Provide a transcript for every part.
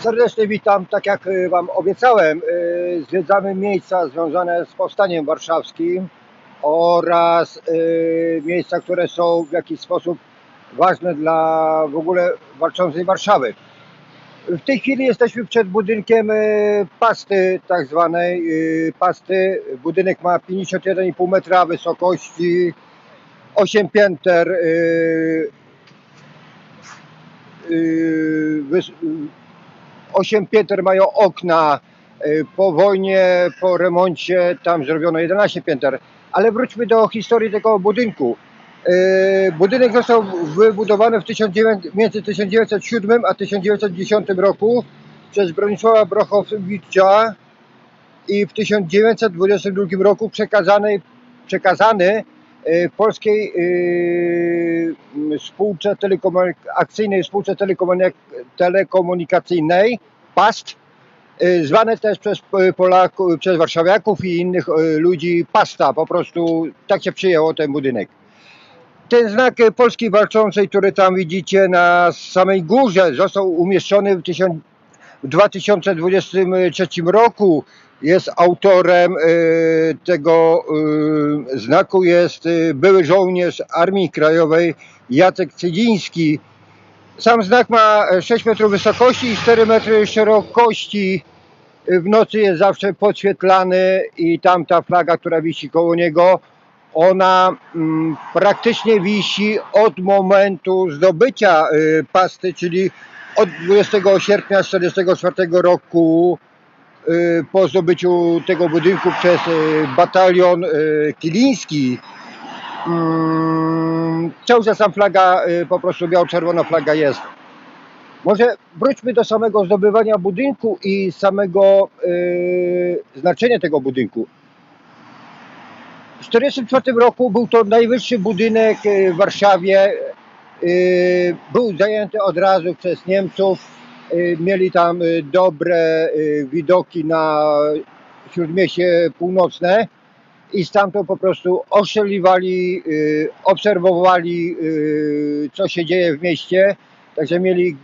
Serdecznie witam. Tak jak y, Wam obiecałem, y, zwiedzamy miejsca związane z powstaniem warszawskim oraz y, miejsca, które są w jakiś sposób ważne dla w ogóle walczącej Warszawy. W tej chwili jesteśmy przed budynkiem pasty, tak zwanej pasty. Budynek ma 51,5 metra wysokości, 8 pięter. Y, y, wys- 8 pięter mają okna. Y, Po wojnie, po remoncie tam zrobiono 11 pięter. Ale wróćmy do historii tego budynku. Y, Budynek został wybudowany w 1900, między 1907 a 1910 roku przez Bronisława Brochowicza i w 1922 roku przekazany, przekazany y, polskiej spółce akcyjnej spółce telekomunik- telekomunikacyjnej PAST, y, zwane też przez y, Polaków, przez warszawiaków i innych y, ludzi PASTA, po prostu tak się przyjęło ten budynek. Ten znak Polski Walczącej, który tam widzicie na samej górze, został umieszczony w 2023 roku. Jest autorem y, tego y, znaku jest y, były żołnierz Armii Krajowej Jacek Cydziński. Sam znak ma 6 metrów wysokości i 4 metry szerokości. W nocy jest zawsze podświetlany i tam ta flaga, która wisi koło niego, ona mm, praktycznie wisi od momentu zdobycia pasty, czyli od 20 sierpnia 1944 roku po zdobyciu tego budynku przez y, batalion y, Kiliński. Mm, Cały czas tam flaga, y, po prostu biało-czerwona flaga jest. Może wróćmy do samego zdobywania budynku i samego y, znaczenia tego budynku. W 1944 roku był to najwyższy budynek y, w Warszawie. Y, Był zajęty od razu przez Niemców. Y, Mieli tam y, dobre y, widoki na Śródmieście Północne i stamtąd po prostu oszczeliwali, y, obserwowali co się dzieje w mieście. Także mieli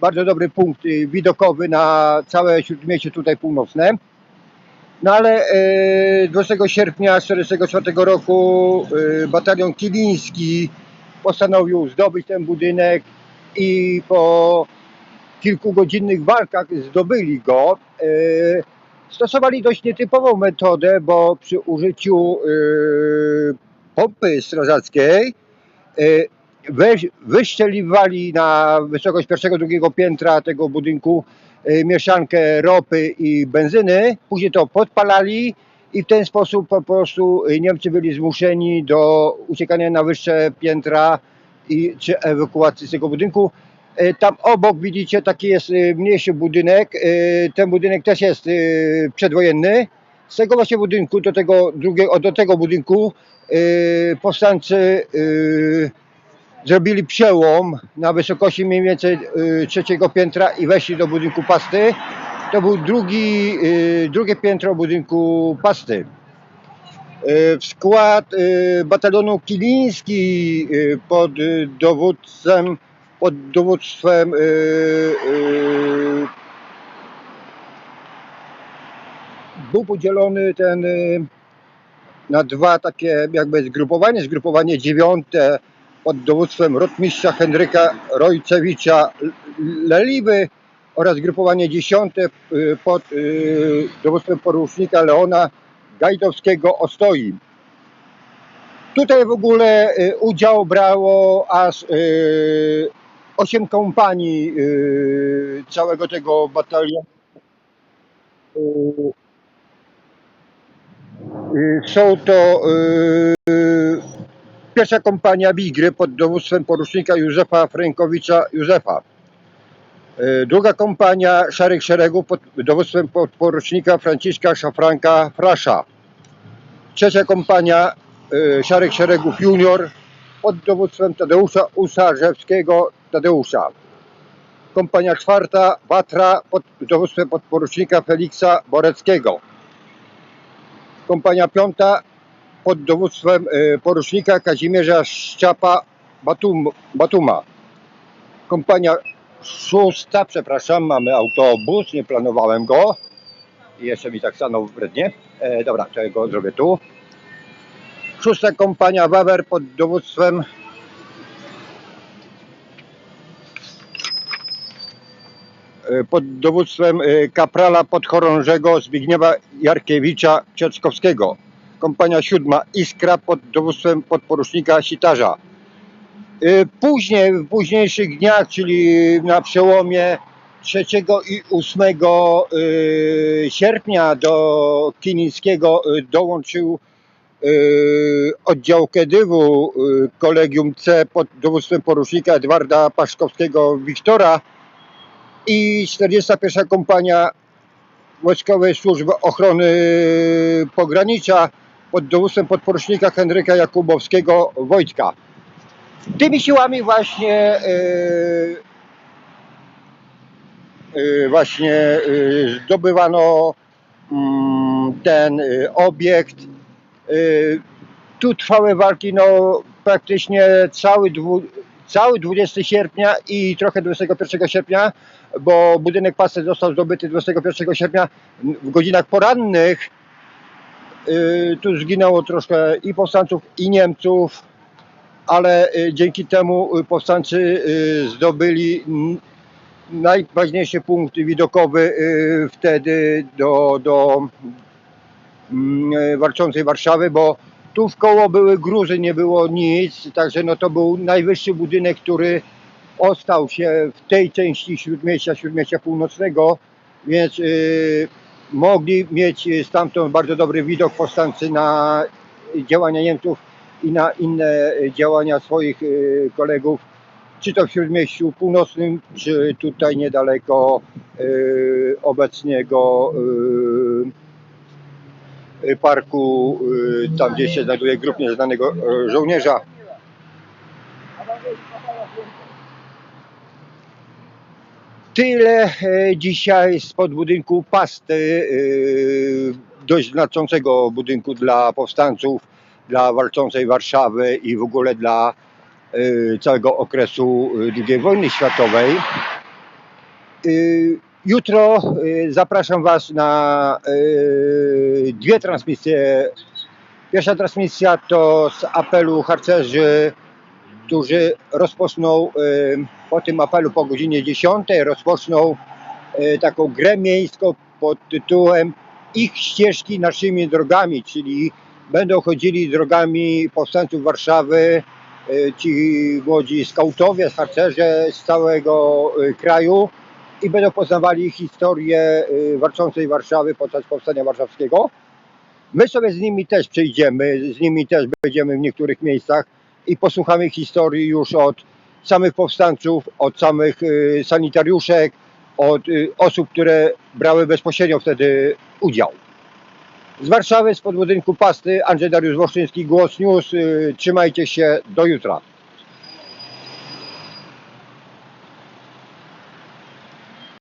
bardzo dobry punkt widokowy na całe Śródmieście tutaj północne. No ale y, 20 sierpnia 1944 roku batalion Kiliński postanowił zdobyć ten budynek i po kilkugodzinnych walkach zdobyli go. Y, Stosowali dość nietypową metodę, bo przy użyciu y, pompy strażackiej weź, wyszczeliwali na wysokość pierwszego, drugiego piętra tego budynku mieszankę ropy i benzyny, później to podpalali i w ten sposób po prostu Niemcy byli zmuszeni do uciekania na wyższe piętra i czy ewakuacji z tego budynku. Y, Tam obok widzicie taki jest y, mniejszy budynek. Y, Ten budynek też jest przedwojenny. Z tego właśnie budynku do tego drugiego, do tego budynku powstańcy zrobili przełom na wysokości mniej więcej trzeciego piętra i weszli do budynku pasty. To był drugi, drugie piętro budynku pasty. W skład batalionu Kiliński pod dowódcem pod dowództwem y, y, był podzielony ten y, na dwa takie jakby zgrupowanie. Zgrupowanie dziewiąte pod dowództwem rotmistrza Henryka Rojcewicza Leliwy oraz zgrupowanie dziesiąte pod dowództwem porucznika Leona Gajdowskiego Ostoi. Tutaj w ogóle udział brało aż 8 kompanii y, całego tego batalionu. Y, y, Są to y, pierwsza kompania Bigry pod dowództwem porucznika Józefa Frankowicza Józefa. Y, Druga kompania Szarych Szeregów pod dowództwem podporucznika Franciszka Szafranka Frasza. Trzecia kompania y, Szarych Szeregów Junior pod dowództwem Tadeusza Usarzewskiego Tadeusza. Kompania czwarta Watra pod dowództwem podporucznika Feliksa Boreckiego. Kompania piąta pod dowództwem y, porucznika Kazimierza Szczapa Batum, Batuma. Kompania szósta, przepraszam, mamy autobus, nie planowałem go. I jeszcze mi tak stanął wrednie. E, dobra, to ja go zrobię tu. Szósta kompania Wawer pod dowództwem pod dowództwem e, kaprala podchorążego Zbigniewa Jarkiewicza Cieckowskiego. Kompania siódma Iskra pod dowództwem podporucznika Sitarza. Y, Później, w późniejszych dniach, czyli na przełomie 3 i 8 y, sierpnia do Kilińskiego y, dołączył oddział Kedywu Kolegium C pod dowództwem porucznika Edwarda Paszkowskiego Wiktora i 41 kompania Wojskowej Służby Ochrony Pogranicza pod dowództwem podporucznika Henryka Jakubowskiego Wojtka. Tymi siłami właśnie yy, yy, właśnie yy, zdobywano mm, ten obiekt. Tu trwały walki no, praktycznie cały, cały 20 sierpnia i trochę 21 sierpnia, bo budynek pasy został zdobyty 21 sierpnia w godzinach porannych. Yy, tu zginęło troszkę i powstańców, i Niemców ale y, dzięki temu y, powstańcy y, zdobyli najważniejszy punkt widokowy y, wtedy do, do mm, y, walczącej Warszawy, bo tu w koło były gruzy, nie było nic, także no to był najwyższy budynek, który ostał się w tej części Śródmieścia, Śródmieścia Północnego, więc y, mogli mieć stamtąd bardzo dobry widok powstańcy na działania Niemców i na inne działania swoich y, kolegów, czy to w Śródmieściu Północnym, czy tutaj niedaleko y, obecnego parku, tam gdzie się znajduje grup nieznanego żołnierza. Tyle e, dzisiaj spod budynku pasty, e, dość znaczącego budynku dla powstańców, dla walczącej Warszawy i w ogóle dla e, całego okresu II wojny światowej. Jutro zapraszam Was na dwie transmisje. Pierwsza transmisja to z apelu harcerzy którzy rozpoczną po tym apelu po godzinie 10 rozpoczną e, taką grę miejską pod tytułem Ich ścieżki naszymi drogami, czyli będą chodzili drogami powstańców Warszawy, e, ci młodzi skautowie, harcerze z całego e, kraju i będą poznawali historię walczącej Warszawy podczas powstania warszawskiego. My sobie z nimi też przejdziemy, z nimi też będziemy w niektórych miejscach i posłuchamy historii już od samych powstańców, od samych y, sanitariuszek, od y, osób, które brały bezpośrednio wtedy udział. Z Warszawy, z podbudynku Pasty, Andrzej Dariusz Woszczyński, Głos News. Y, Trzymajcie się, do jutra.